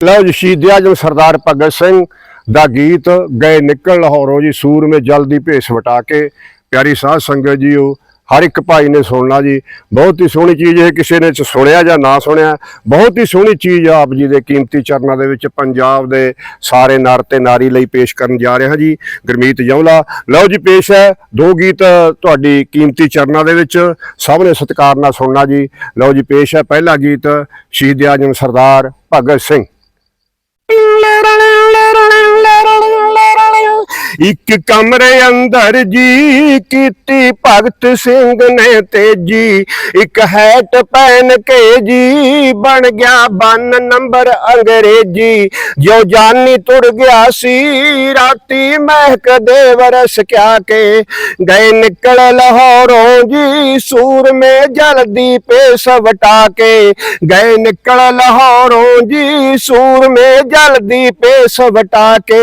ਲਓ ਜੀ, ਸ਼ਹੀਦ ਆਜਮ ਸਰਦਾਰ ਭਗਤ ਸਿੰਘ ਦਾ ਗੀਤ, ਗਏ ਨਿਕਲ ਲਾਹੌਰੋਂ ਜੀ, ਸੂਰਮੇ ਜਲਦੀ ਭੇਸ ਵਟਾ ਕੇ। ਪਿਆਰੀ ਸਾਧ ਸੰਗਤ ਜੀਓ, ਹਰ ਇੱਕ ਭਾਈ ਨੇ ਸੁਣਨਾ ਜੀ। ਬਹੁਤ ਹੀ ਸੋਹਣੀ ਚੀਜ਼ ਇਹ ਕਿਸੇ ਨੇ ਸੁਣਿਆ ਜਾਂ ਨਾ ਸੁਣਿਆ। ਬਹੁਤ ਹੀ ਸੋਹਣੀ ਚੀਜ਼ ਆਪ ਜੀ ਦੇ ਕੀਮਤੀ ਚਰਨਾਂ ਦੇ ਵਿੱਚ ਪੰਜਾਬ ਦੇ ਸਾਰੇ ਨਰ ਤੇ ਨਾਰੀ ਲਈ ਪੇਸ਼ ਕਰਨ ਜਾ ਰਿਹਾ ਜੀ, ਗੁਰਮੀਤ ਜੌਲਾ। ਲਓ ਜੀ, ਪੇਸ਼ ਹੈ ਦੋ ਗੀਤ ਤੁਹਾਡੀ ਕੀਮਤੀ ਚਰਨਾਂ ਦੇ ਵਿੱਚ, ਸਭ ਨੇ ਸਤਿਕਾਰ ਨਾਲ ਸੁਣਨਾ ਜੀ। ਲਓ ਜੀ, ਪੇਸ਼ ਹੈ ਪਹਿਲਾ ਗੀਤ, ਸ਼ਹੀਦ ਆਜਮ ਸਰਦਾਰ ਭਗਤ ਸਿੰਘ। ഉള്ളറളുള്ളറളുള്ളറളു ਇੱਕ ਕਮਰੇ ਅੰਦਰ ਜੀ ਕੀਤੀ ਭਗਤ ਸਿੰਘ ਨੇ ਤੇਜੀ। ਇੱਕ ਹੈਟ ਪਹਿਨ ਕੇ ਜੀ ਬਣ ਗਿਆ ਬੰਨ ਨੰਬਰ ਅੰਗਰੇਜ਼ੀ। ਜੋ ਜਾਨੀ ਤੁਰ ਗਿਆ ਸੀ, ਰਾਤੀ ਮਹਿਕ ਦੇ ਵਰਸ ਕਿਆ ਕੇ। ਗਏ ਨਿਕਲ ਲਾਹੌਰੋਂ ਜੀ, ਸੂਰਮੇ ਜਲਦੀ ਪੇਸ਼ ਵਟਾ ਕੇ। ਗਏ ਨਿਕਲ ਲਾਹੌਰੋਂ ਜੀ, ਸੂਰਮੇ ਜਲਦੀ ਪੇਸ਼ ਵਟਾ ਕੇ।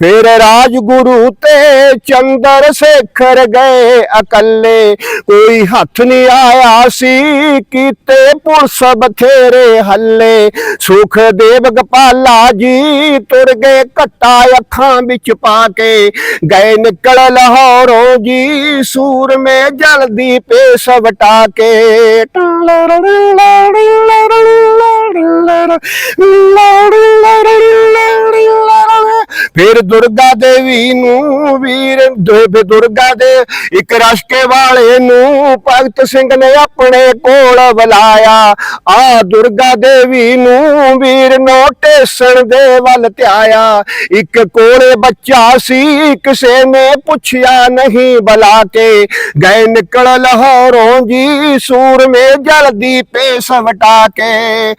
ਫਿਰ ਰਾਜਗੁਰੂ ਤੇ ਚੰਦਰ ਸੇਖਰ ਗਏ ਇਕੱਲੇ। ਕੋਈ ਹੱਥ ਨਹੀਂ ਆਇਆ ਸੀ ਕੀਤੇ ਪੁਲਿਸ ਬਥੇਰੇ ਹੱਲੇ। ਸੁਖਦੇਵ ਗਪਾਲਾ ਜੀ ਤੁਰ ਗਏ ਘੱਟਾ ਅੱਖਾਂ ਵਿੱਚ ਪਾ ਕੇ। ਗਏ ਨਿਕਲ ਲਾਹੌਰੋਂ ਜੀ ਸੂਰਮੇ ਜਲਦੀ ਪੇਸ਼ ਵਟਾ ਕੇ। ਫਿਰ ਦੁਰਗਾ ਦੇਵੀ ਨੂੰ ਵੀਰ ਦੇਵ ਦੁਰਗਾ ਦੇ ਇੱਕ ਰਸ਼ਕੇ ਵਾਲੇ ਨੂੰ ਭਗਤ ਸਿੰਘ ਨੇ ਆਪਣੇ ਕੋਲ ਬੁਲਾਇਆ ਆ ਦੁਰਗਾ ਦੇਵੀ ਨੂੰ ਵੀਰ ਨੋਟੇਸ਼ਨ ਦੇ ਵੱਲ ਧਿਆਇਆ ਇੱਕ ਕੋਲੇ ਬੱਚਾ ਸੀ ਕਿਸੇ ਨੇ ਪੁੱਛਿਆ ਨਹੀਂ ਬੁਲਾ ਕੇ ਗਏ ਨਿਕਲ ਲਾਹੌਰੋਂ ਜੀ ਸੂਰਮੇ ਜਲਦੀ ਪੇਸ਼ ਵਟਾ ਕੇ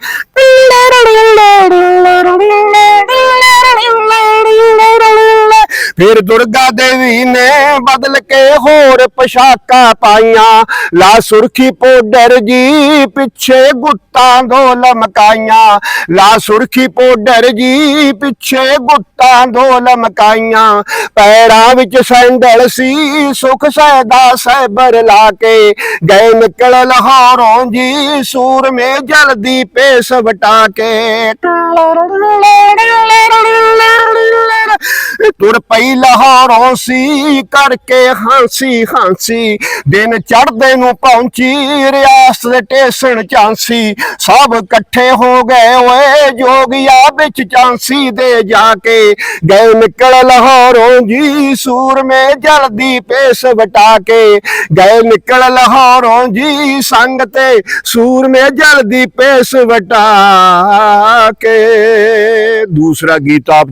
ਫਿਰ ਦੁਰਗਾ ਦੇਵੀ ਨੇ ਬਦਲ ਕੇ ਹੋਰ ਪੋਸ਼ਾਕਾਂ ਪਾਈਆਂ। ਲਾ ਸੁਰਖੀ ਪਾਊਡਰ ਜੀ ਪਿੱਛੇ ਗੁੱਟਾਂ ਦੋ ਲਮਕਾਈਆਂ। ਲਾ ਸੁਰਖੀ ਪਾਊਡਰ ਜੀ ਪਿੱਛੇ ਗੁੱਟਾਂ ਦੋ ਲਮਕਾਈਆਂ। ਪੈਰਾਂ ਵਿੱਚ ਸੈਂਡਲ ਸੀ ਸੁਖ ਸੈਦਾ ਸੈਬਰ ਲਾ ਕੇ। ਗਏ ਨਿਕਲ ਲਾਹੌਰੋਂ ਜੀ ਸੂਰਮੇ ਜਲਦੀ ਪੇਸ਼ ਵਟਾ ਕੇ। ਤੁਰ ਪਈ ਲਾਹੌਰੋਂ ਸੀ, ਕਰਕੇ ਹਾਂਸੀ ਹਾਂਸੀ, ਦਿਨ ਚੜਦੇ ਨੂੰ ਪਹੁੰਚੀ, ਰਿਆਸਤ ਦੇ ਟੇਸਣ ਚਾਂਸੀ, ਸਭ ਇਕੱਠੇ ਹੋ ਗਏ ਓਏ ਜੋਗੀਆ ਵਿੱਚ ਚਾਂਸੀ ਦੇ ਜਾ ਕੇ, ਗਏ ਨਿਕਲ ਲਾਹੌਰੋਂ ਜੀ, ਸੂਰਮੇ ਜਲਦੀ ਪੇਸ਼ ਵਟਾ ਕੇ, ਗਏ ਨਿਕਲ ਲਾਹੌਰੋਂ ਜੀ, ਸੰਗ ਤੇ ਸੂਰਮੇ ਜਲਦੀ ਪੇਸ਼ ਵਟਾ ਕੇ। ਦੂਸਰਾ ਗੀਤ ਆਪ